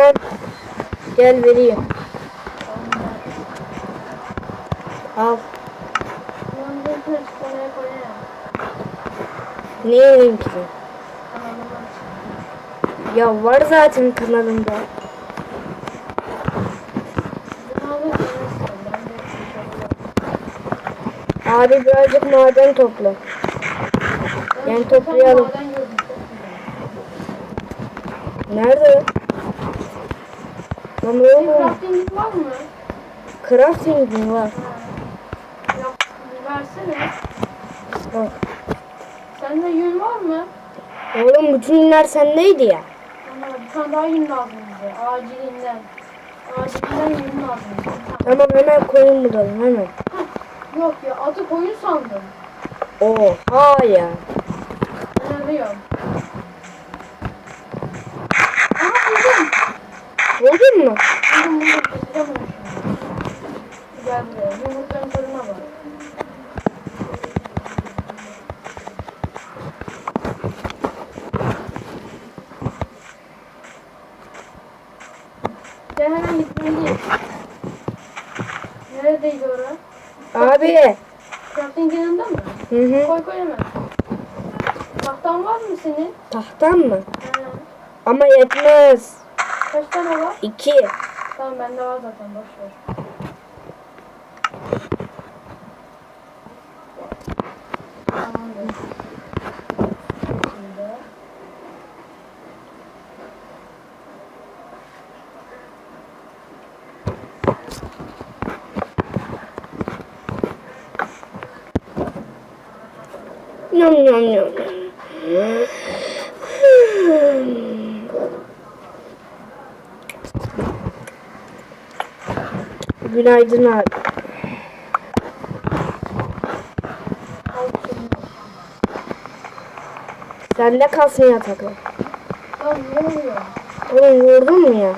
Tamam. Gel vereyim. Al. Ne yiyeyim ki? Ya var zaten kanalımda. Abi birazcık maden topla. Yani toplayalım. Nerede? Lan ne oldu? Crafting var mı? Crafting mi var? Yok, versene. Bak. Sende yün var mı? Oğlum bütün ünler sendeydi ya. Ama bir tane daha yün lazım bize. Acilinden. Acilinden yün lazım. Tamam hemen koyun bulalım hemen. Yok ya atı koyun sandım. Oha ya. Ben arıyorum. Aha buldum. Buldun mu? Buldum buldum. Gel buraya. Yumurtanın tadına bak. Gel hemen gitmeliyiz. Neredeydi orası? Abi. Crafting yanında mı? Hı hı. Koy koy hemen. Tahtan var mı senin? Tahtan mı? He. Ama yetmez. Kaç tane var? İki. Tamam bende var zaten boş ver. Tamamdır. Şimdi. Nom nom nom. Günaydın abi. Şunu. Sende kalsın oluyor? Oğlum vurdun mu ya?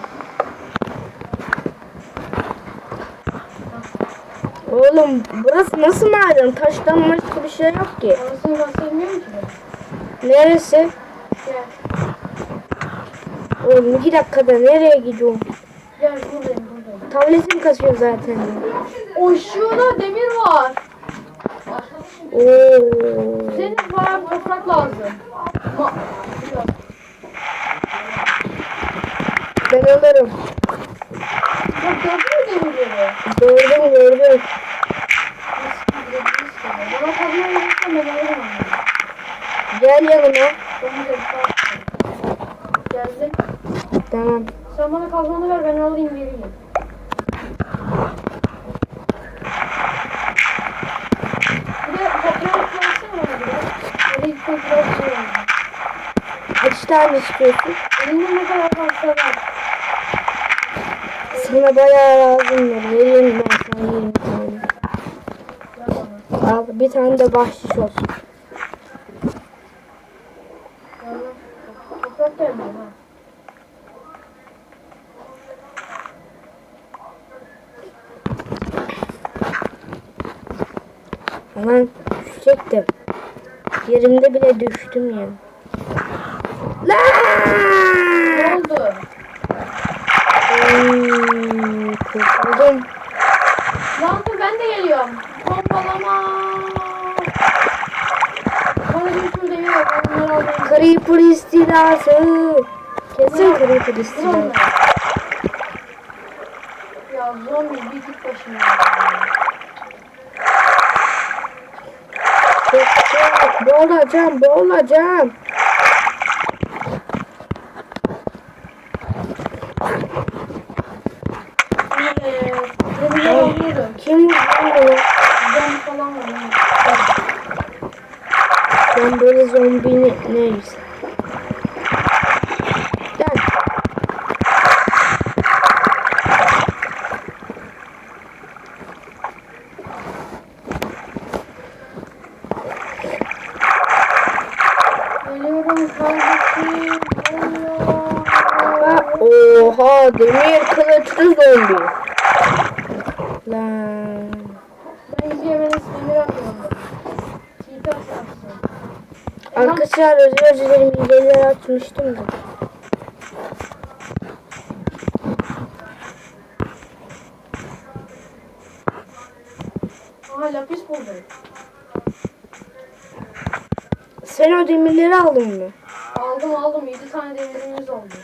Oğlum burası nasıl maden? Taştan başka bir şey yok ki. Neresi? Gel. Oğlum iki dakikada nereye gidiyorum? Tabletim kasıyor zaten. O şurada demir var. Oo. Senin bayağı toprak lazım. Ben alırım. Bak gördün mü demirleri? Gördüm gördüm. Bana kazma verirsen ben alırım onu. Gel yanıma. Geldim. Tamam. Sen bana kazmanı ver ben alayım vereyim. Bir de toprağı versene bana bir de. Böyle gitmek biraz şey oldu. Kaç tane istiyorsun? Elinde ne kadar varsa ver. Sana bayağı lazım. Vereyim ben sana 20 tane. Al bir tane de bahşiş olsun. Hemen düşecektim. Yerimde bile düştüm ya. Ne oldu? Kurtuldum. Lan dur ben de geliyorum. Bir sürü demir yok. Ben bunları alayım. Creeper istilası. Kesin Creeper istilası. onları. Ya zombi bir git başına. Boğulacağım, boğulacağım. Evet. Demirleri alıyorum. Kim vurdu? Zombi falan var. Ben böyle zombi ne, neyse. Gel. Geliyorum kardeşim. Ha, oha demir kılıçlı zombi. Lan. Ben izleyemeniz demir atıyorum. Çiğdem sarsın. Arkadaşlar özür dilerim hileleri açmıştım da. Aha lapis buldum. Sen o demirleri aldın mı? Aldım aldım. 7 tane demirimiz oldu.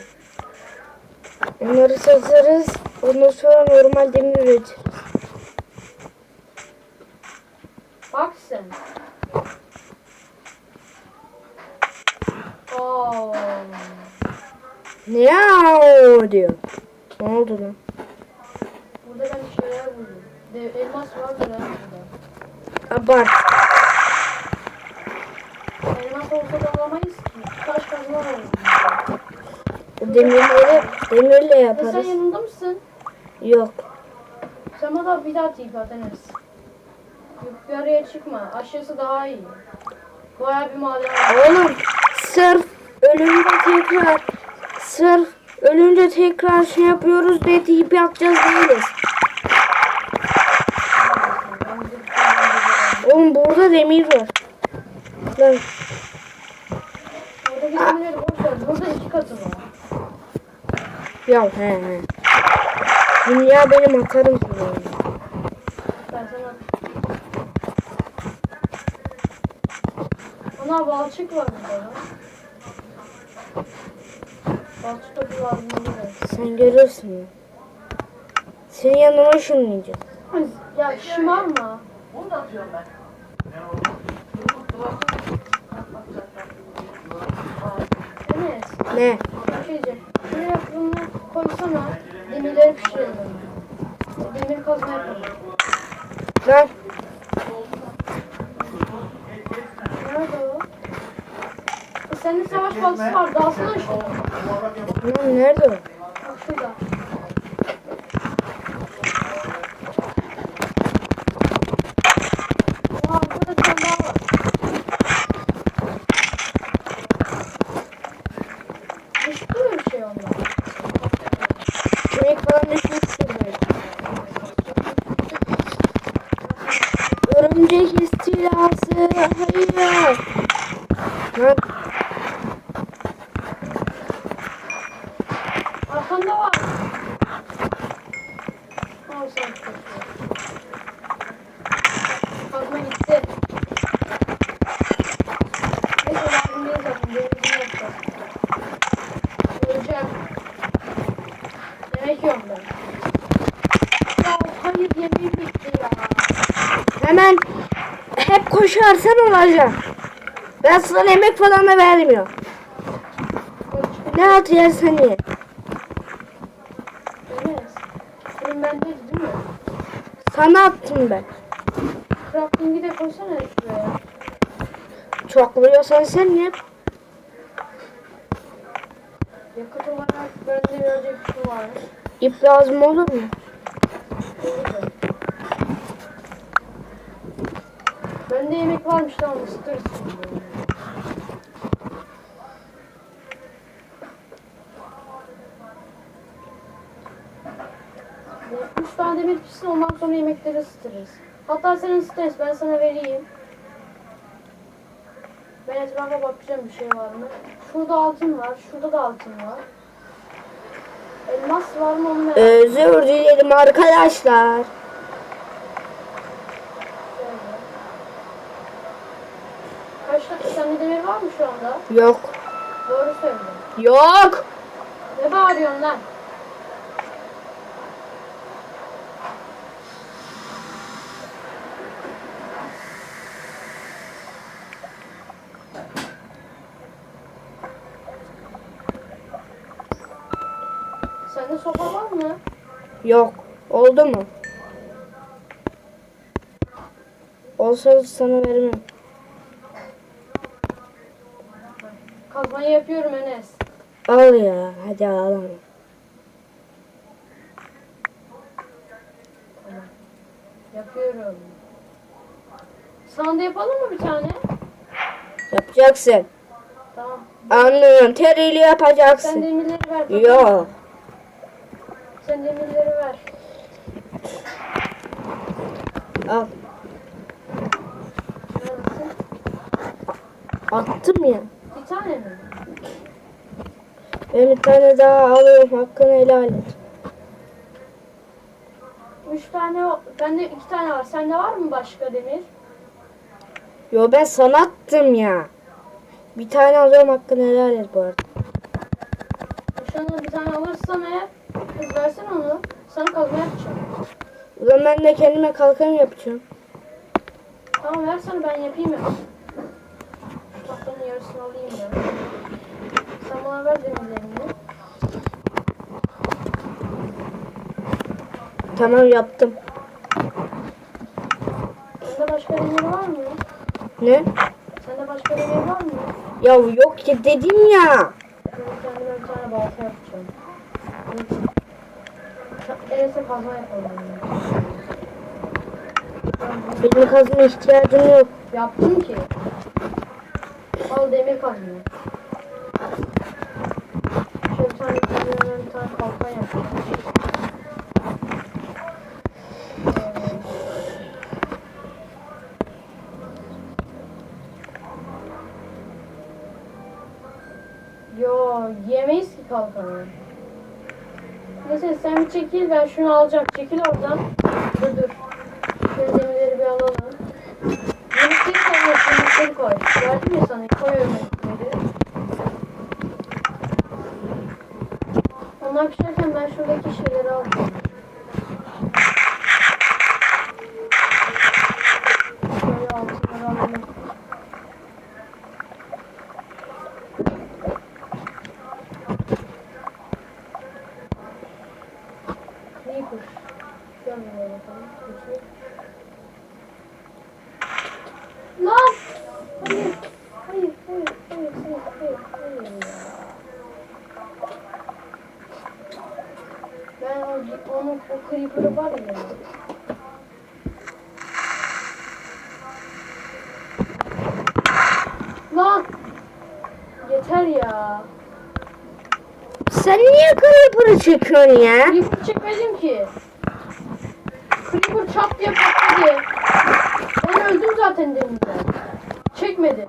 Onları satarız. Ondan sonra normal demir üretiriz. Bak sen. Ya diyor. Ne oldu lan? Burada ben bir şeyler buldum. De elmas ha burada. Abart. Elmas olsa da alamayız ki. Taş var. O demirleri demirle E sen yaparız. yanında mısın? Yok. Sen bana bir daha tip at Enes. Yukarıya çıkma. Aşağısı daha iyi. Baya bir maden var. Oğlum sırf ölünce tekrar sırf ölünce tekrar şey yapıyoruz diye tip yapacağız değiliz. Oğlum burada demir var. Lan Buradaki demirleri boş ver. Burada iki katı var. ya he he. Dünya benim atarım sana. onu. Ben sana... Ana balçık var burada. Balçık lazım olur. Sen görürsün ya. Senin yanıma ışınlayacağım. Ya şımarma. Bunu da atıyorum ben. Enes. Ne? Bir şey diyeceğim. Şuraya bunu koysana. Demirleri pişirelim. Demir kazma yapalım. Lan Nerede o? Sende savaş baltası var. Dalsana şunu. Nerede o? Şurada. Aa, burada bir tane daha var. Düştü mü bir şey onda? Kemik falan düşmüştür belki. Örümcek istilası. Hayır. Lan Arkanda var. Al sen tut. Kazma gitti. Neyse lazım değil zaten. Denizini yapacağız. Göreceğim. Yemek yiyorum ben. Ya hayır yemeğim bitti ya. hemen koşarsan olacak. Ben sana yemek falan da vermiyorum. Ne at yersen ye. Benim bende değil mi? Sana attım ben. Crafting'i de koysana şuraya. Çokluyorsan sen ye. Yakıt olarak bende birazcık şu var. İp lazım olur mu? Bende yemek varmış şimdi. Ne, Üç tane demir pişsin ondan sonra yemekleri ısıtırız. Hatta sen ısıtırız ben sana vereyim. Ben etrafa bakacağım bir şey var mı? Şurada altın var, şurada da altın var. Elmas var mı onu merak Özür dilerim arkadaşlar. ediyorum. Kaç tane sende demir var mı şu anda? Yok. Doğru söyle. Yok. Ne bağırıyorsun lan? Sende sopa var mı? Yok. Oldu mu? Olsa sana vermem. Kazmayı yapıyorum Enes. Al ya. Hadi ağlama. Yapıyorum. Sana da yapalım mı bir tane? Yapacaksın. Tamam. Anlıyorum. Teriyle Sen yapacaksın. demirleri ver. bana. Yok. Sen demirleri ver. Al. Attım ya. Tane mi? Ben bir tane daha alıyorum. Hakkını helal et. Üç tane, bende iki tane var. Sende var mı başka demir? Yo ben sana attım ya. Bir tane alıyorum hakkını helal et bu arada. Nişanlı bir tane alırsam eğer, kız versene onu. Sana kazma yapacağım. O zaman ben de kendime kalkan yapacağım. Tamam versene ben yapayım ya. Yarısını alayım ben. Bana ver demirlerini. Tamam yaptım. Sende başka demir var mı? Ne? Sende başka demir var mı? Ya yok ya dedim ya. Ben kendime bir tane balta yapacağım. Enes'e kazma yapalım. Ben Benim kazma ihtiyacım yok. Yaptım ki. Al demir kazma. Şöyle bir tane bir tane kalkan yapacağım. Ee, Yo, yemeyiz ki kalkanı. Neyse sen bir çekil ben şunu alacağım. Çekil oradan. Dur dur. Ya sana, koy yemekleri. Onlar pişerken ben şuradaki şeyleri alacağım. Şöyle altınları alalım. Creeper. Gel buraya bakalım. Creeper. Lan! Hayır, hayır, hayır, hayır, hayır, hayır. Creeper'ı var ya. Lan! Yeter ya. Sen niye creeper'ı çekiyorsun ya? Creeper çekmedim ki. Creeper çat diye patladı. Ben öldüm zaten denizde. Çekmedi.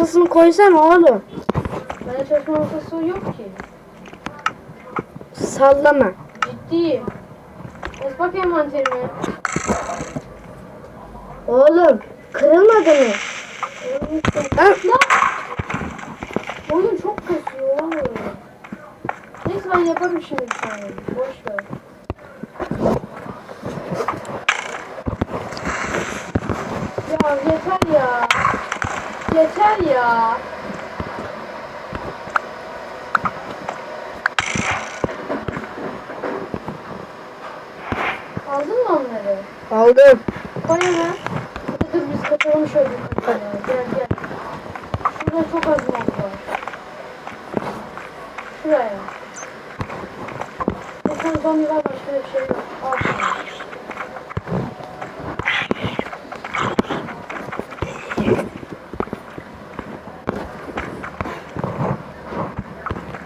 Masasını koysana oğlum. Bende çalışma masası yok ki. Sallama. Ciddiyim. Es bak envanterime. Oğlum kırılmadı mı? Lan! Oğlum çok kasıyor oğlum. Neyse ben yaparım şimdi bir tane. Boş ver. Ya yeter ya. Yeter ya. Aldın mı onları? aldım. Koy hemen. Hadi dur biz kaçalım şöyle. Gel gel. Şurada çok az mob var. Şuraya. Bakın zombi var başka bir şey yok. Al şunu.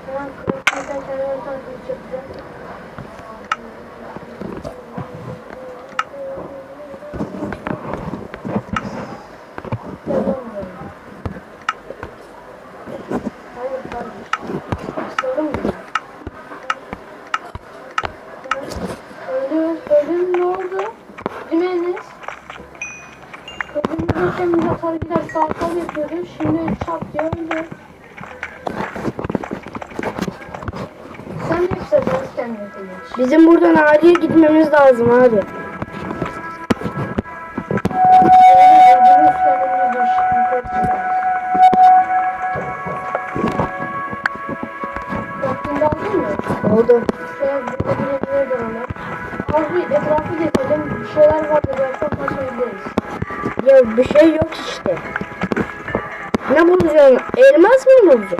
Tamam, crafting'den kendime bir tane kılıç yapacağım. Yalan böyle. Hayır kardeşim. Sorun mu? Ölüm, ölüm ne oldu? Değil mi Enes? Ölüm geçen bir atar gider sağ Şimdi çat diye öldü. Sen de yükseleceksin kendine. Bizim buradan acil gitmemiz lazım abi. Oldu. Şöyle burada birebir duralım. Az bir etrafı gezelim. Bir şeyler vardı. Belki konuşabiliriz. Ya bir şey yok işte. Bulacaksın? Elmas mı orada.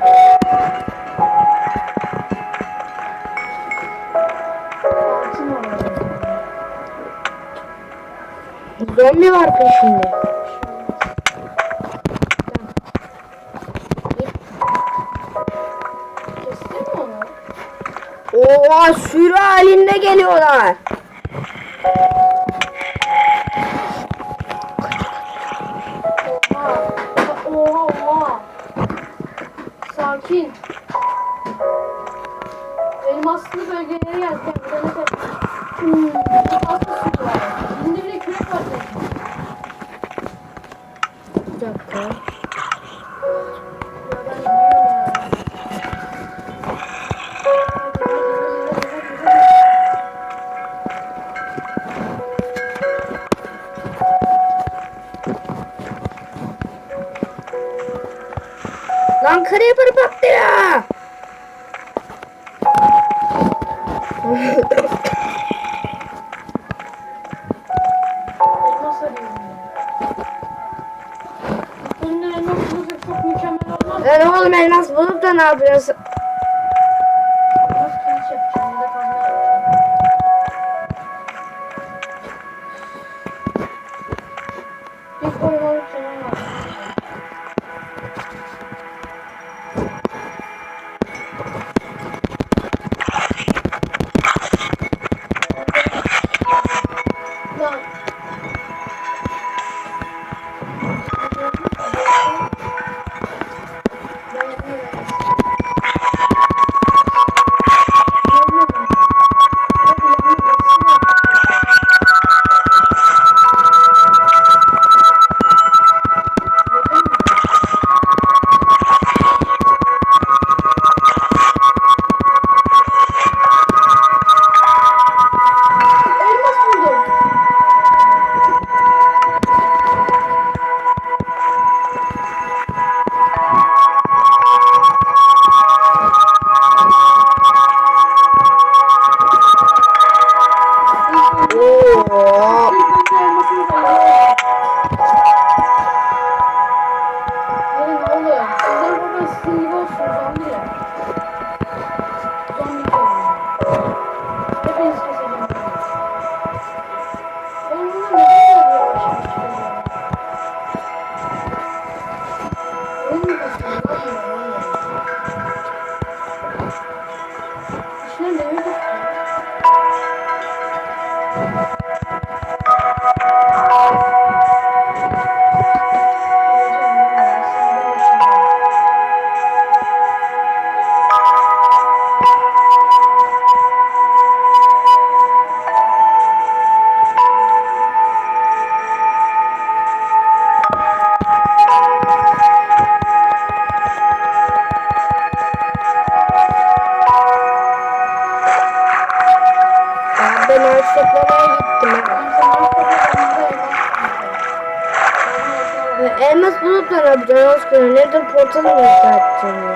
Zombi var peşinde. Kestin mi onu? Oha sürü halinde geliyorlar. Elmaslı bölgelere kadar... Hmm, bulup da ne yapıyorsun? Mı yapacaksın ya?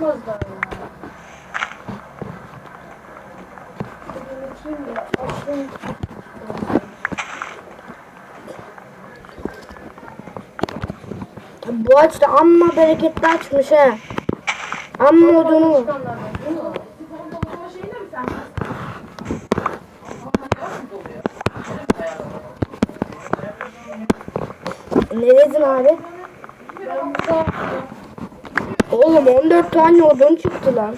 Elmas çıkmaz daha ya. Bakayım açtım. Bu ağaç da amma bereketli açmış he. Amma odunu. Çıkanlardan değil mi? Sifon doldurma şeyinde mi sen? Ondan yavaş mı doluyor? Ne dedin abi? Ben burada 14 tane odun çıktı lan.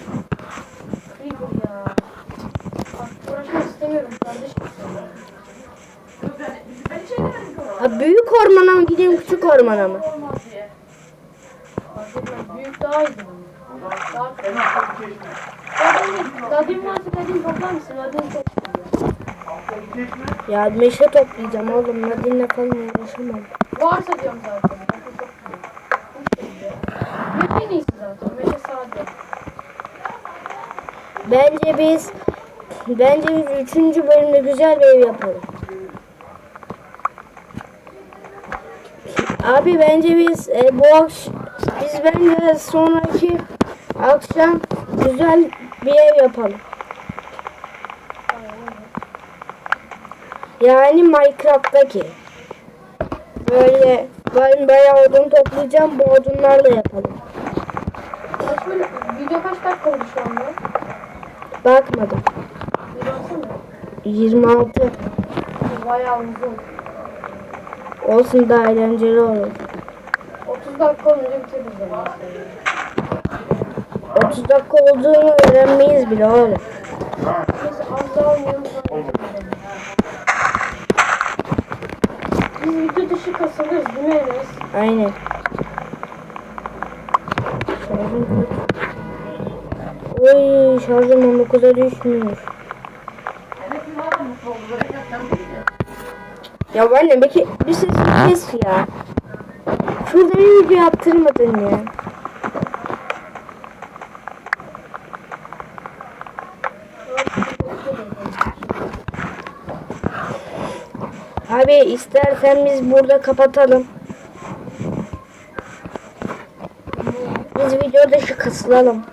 Ha, büyük ormana mı gideyim küçük ormana mı? Büyük daha iyi. Seviyor. Ya meşe toplayacağım oğlum. Nadine falan uğraşamam. Varsa diyorum zaten. Meşe en iyisi zaten. Meşe sade. Bence biz bence biz üçüncü bölümde güzel bir ev yapalım. Abi bence biz e, bu akşam biz bence sonraki akşam güzel bir ev yapalım. Yani Minecraft'taki. Böyle ben bayağı odun toplayacağım. Bu odunlarla yapalım. Video kaç dakika oldu şu anda? Bakmadım. Bir baksana. 26 Bu Bayağı uzun. olsun daha eğlenceli olur. 30 dakika olunca bitiririz ama. 30 dakika olduğunu öğrenmeyiz bile oğlum. Neyse az daha oynayalım. Biz video dışı kasılırız değil mi Enes? Aynen. Şarjım kaç? Oy şarjım 19'a düşmüş. Enes bir var mutlu oldu. Böyle yapacağım değil mi? Ya anne belki bir sesini kes ya. Şurada bir video yaptırmadın ya. Abi istersen biz burada kapatalım. Biz videoda şu kısılalım.